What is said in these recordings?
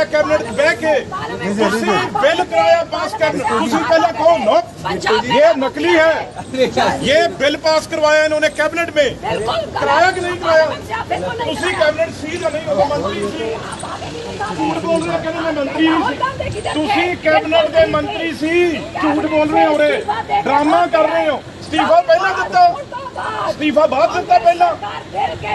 ਕਰਾਇਆ ਕੈਬਨਿਟ ਬਹਿ ਕੇ ਤੁਸੀਂ ਬਿੱਲ ਕਰਾਇਆ ਪਾਸ ਕਰਨ। ਤੁਸੀਂ ਪਹਿਲਾਂ ਕਹੋ ਨੋ ਇਹ ਨਕਲੀ ਹੈ। ਇਹ ਬਿੱਲ ਪਾਸ ਕਰਵਾਇਆ ਇਹਨਾਂ ਨੇ ਕੈਬਨਿਟ ਮੇ। ਕਰਾਇਆ। ਕਿ ਨਹੀਂ ਕਰਾਇਆ? ਤੁਸੀਂ ਕੈਬਨਿਟ ਸੀ ਜਾਂ ਨਹੀਂ? ਹੋ ਮੰਤਰੀ ਸੀ। ਝੂਠ ਬੋਲ ਰਹੇ ਕਹਿੰਦੇ ਮੈਂ ਮੰਤਰੀ ਨਹੀਂ ਤੁਸੀਂ ਕੈਬਨਿਟ ਦੇ ਮੰਤਰੀ ਸੀ। ਝੂਠ ਬੋਲ ਰਹੇ ਹੋ ਰੇ ਡਰਾਮਾ ਕਰ ਰਹੇ ਹੋ। ਸਟੀਫਾ ਪਹਿਲਾਂ ਦਿੱਤਾ। ਸਟੀਫਾ ਬਾਅਦ ਦਿੱਤਾ ਪਹਿਲਾਂ।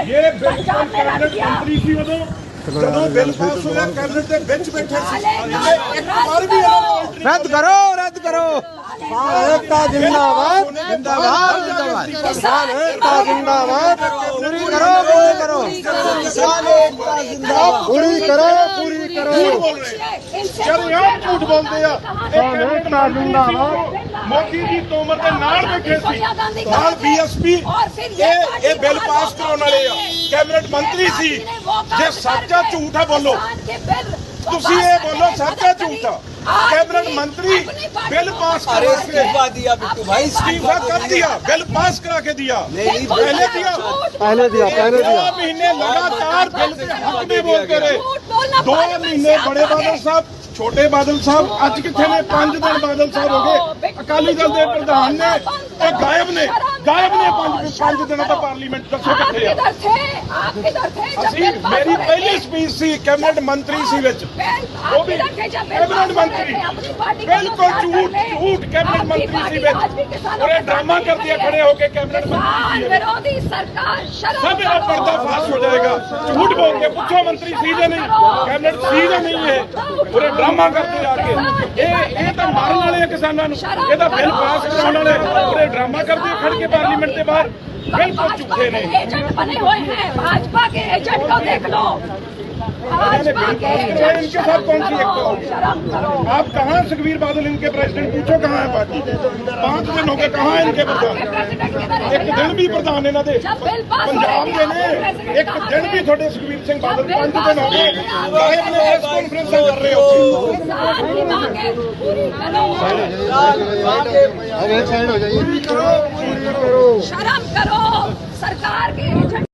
ਇਹ ਬਿੱਲ ਕੈਬਨਿਟ ਮੰਤਰੀ ਸੀ ਉਦੋਂ। ਜਦੋਂ ਬਿੱਲ ਪਾਸ ਹੋਇਆ ਕੈਬਨਿਟ ਦੇ ਵਿੱਚ ਬੈਠੇ ਸੀ। ਇਹ ਇੱਕ ਵਾਰ ਵੀ ਇਹਨਾਂ ਨੇ ਰੱਦ ਕਰੋ ਰੱਦ ਕਰੋ। ਏਕਤਾ ਜਿੰਦਾਬਾਦ ਜਿੰਦਾਬਾਦ ਜਿੰਦਾਬਾਦ। ਕਿਸਾਨ ਏਕਤਾ ਜਿੰਦਾਬਾਦ। ਪੂਰੀ ਕਰੋ ਪੂਰੀ ਕਰੋ ਕਿਸਾਨ ਏਕਤਾ ਜਿੰਦਾਬਾਦ ਪੂਰੀ ਕਰੋ। ਪੂਰੀ ਕਰੋ ਝੂਠ ਬੋਲਦੇ ਆ। ਇਹ ਕੈਬਨਿਟ ਮੰਤਰੀ ਮੋਦੀ ਜੀ ਤੋਮਰ ਦੇ ਨਾਲ ਬੈਠੇ ਸੀ ਨਾਲ ਬੀਐਸਪੀ ਇਹ ਇਹ ਬਿੱਲ ਪਾਸ ਕਰਾਉਣ ਵਾਲੇ ਆ ਕੈਬਨਿਟ ਮੰਤਰੀ ਸੀ ਜੇ ਸੱਚਾ ਝੂਠ ਆ ਬੋਲੋ ਤੁਸੀਂ ਇਹ ਬੋਲੋ ਸੱਚਾ ਝੂਠ ਆ कैबिनेट मंत्री बिल पास करा के इस्तीफा दिया बिट्टू भाई इस्तीफा कब दिया बिल पास करा के दिया नहीं, पहले दिया पहले दिया पहले दो महीने लगातार बिल के हक में बोलते रहे दो महीने बड़े बादल ਸਾਹਿਬ ਛੋਟੇ ਬਾਦਲ ਸਾਹਿਬ ਅੱਜ ਕਿੱਥੇ ਨੇ? 5 ਦਿਨ ਬਾਦਲ ਸਾਹਿਬ ਹੋ ਗਏ। ਅਕਾਲੀ ਦਲ ਦੇ ਪ੍ਰਧਾਨ ਨੇ ਇਹ ਗਾਇਬ ਨੇ ਗਾਇਬ ਨੇ ਪੰਜ ਪੰਜ ਦਿਨਾਂ ਤੋਂ ਪਾਰਲੀਮੈਂਟ ਦੱਸੋ ਕਿੱਥੇ ਆ। ਆਪ ਕਿਧਰ ਥੇ? ਅਸੀਂ ਮੇਰੀ ਪਹਿਲੀ ਸਪੀਚ ਸੀ ਕੈਬਨਿਟ ਮੰਤਰੀ ਸੀ ਵਿੱਚ। ਉਹ ਵੀ ਕੈਬਨਿਟ ਮੰਤਰੀ। ਬਿਲਕੁਲ ਝੂਠ ਝੂਠ ਕੈਬਨਿਟ ਮੰਤਰੀ ਸੀ ਵਿੱਚ। ਉਹਨੇ ਡਰਾਮਾ ਕਰਦੇ ਆ ਖੜੇ ਹੋ ਕੇ ਕੈਬਨਿਟ ਮੰਤਰੀ ਵਿਰੋਧੀ ਸਰਕਾਰ ਸ਼ਰਮ ਸਭ ਇਹਦਾ ਪਰਦਾ ਫਾਸ਼ ਹੋ ਜਾਏਗਾ। ਝੂਠ ਬੋਲ ਕੇ ਪੁੱਛੋ ਮੰਤਰੀ ਸੀ ਜਾਂ ਨਹੀਂ। ਕੈਬਨਿਟ ਸੀ ਜਾਂ ਨਹੀਂ ਇਹ। ਉਹਨੇ ਡਰਾਮਾ ਕਰਦੇ ਆ ਕੇ। ਇਹ ਇਹ ਤਾਂ ਮਾਰਨ ਆ ਕਿਸਾਨਾਂ ਨੂੰ ਇਹਦਾ ਬਿੱਲ ਪਾਸ ਕਰਾਉਣ ਵਾਲੇ ਪੂਰੇ ਡਰਾਮਾ ਕਰਦੇ ਆ ਖੜ ਕੇ ਪਾਰਲੀਮੈਂਟ ਦੇ ਬਾਹਰ ਬਿਲਕੁਲ भाजपा ਝੂਠੇ के ਨੇ एजेंट बने हुए हैं भाजपा के एजेंट को देख लो भाजपा के एजेंट इनके साथ कौन सी एक तो होगी? शर्म करो आप कहाँ सुखबीर बादल इनके प्रेसिडेंट पूछो कहाँ है पार्टी पांच दिन हो गए कहाँ है इनके प्रधान प्रेसिडेंट किधर है ਇੱਕ ਦਿਨ ਵੀ ਪ੍ਰਧਾਨ ਇਹਨਾਂ ਦੇ जब बिल पास हो ਪੰਜਾਬ रहे ਦੇ थे, ਨੇ president ਇੱਕ कहाँ ਦਿਨ थे? ਵੀ ਤੁਹਾਡੇ ਸੁਖਬੀਰ ਸਿੰਘ ਬਾਦਲ जब बिल ਪੰਜ ਦਿਨ पास ਹੋ हो ਗਏ रहे थे, ਸਾਹਿਬ ਨੇ ਪ੍ਰੈਸ ਕਾਨਫਰੰਸਾਂ ਕਰ ਰਹੇ ਹੋ अब एक साइड हो जाइए शर्म करो सरकार के एजेंट